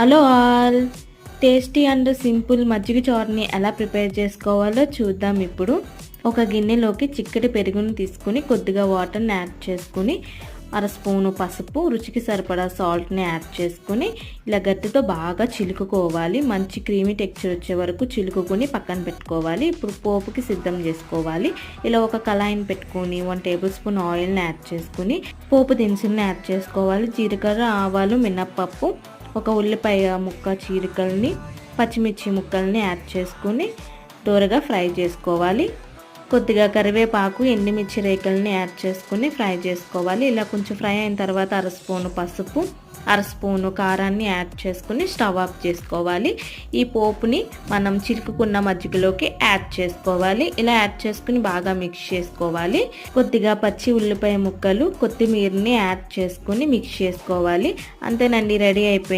Hello all. Tasty and simple మజ్జిగ చారుని ఎలా ప్రిపేర్ చేసుకోవాలో చూద్దాం ఇప్పుడు. ఒక గిన్నెలోకి చిక్కటి పెరుగును తీసుకుని కొద్దిగా వాటర్ని యాడ్ చేసుకుని అర స్పూను పసుపు రుచికి సరిపడా సాల్ట్ని యాడ్ చేసుకుని ఇలా గట్టితో బాగా చిలుకుకోవాలి. మంచి క్రీమీ టెక్చర్ వచ్చే వరకు చిలుకుని పక్కన పెట్టుకోవాలి. ఇప్పుడు పోపుకి సిద్ధం చేసుకోవాలి. ఇలా ఒక కళాయిని పెట్టుకొని వన్ టేబుల్ స్పూన్ ఆయిల్ని యాడ్ చేసుకుని పోపు దినుసుల్ని యాడ్ చేసుకోవాలి. జీలకర్ర ఆవాలు మినప్పప్పు ఒక ఉల్లిపాయ ముక్క చీరికల్ని పచ్చిమిర్చి ముక్కల్ని యాడ్ చేసుకుని దూరగా ఫ్రై చేసుకోవాలి. కొద్దిగా కరివేపాకు ఎండుమిర్చి రేకల్ని యాడ్ చేసుకుని ఫ్రై చేసుకోవాలి. ఇలా కొంచెం ఫ్రై అయిన తర్వాత అర స్పూను పసుపు అర స్పూను కారాన్ని యాడ్ చేసుకుని స్టవ్ ఆఫ్ చేసుకోవాలి. ఈ పోపుని మనం చిరుకుకున్న మజ్జిగలోకి యాడ్ చేసుకోవాలి. ఇలా యాడ్ చేసుకుని బాగా మిక్స్ చేసుకోవాలి. కొద్దిగా పచ్చి ఉల్లిపాయ ముక్కలు కొత్తిమీరని యాడ్ చేసుకుని మిక్స్ చేసుకోవాలి. అంతేనండి రెడీ అయిపోయింది.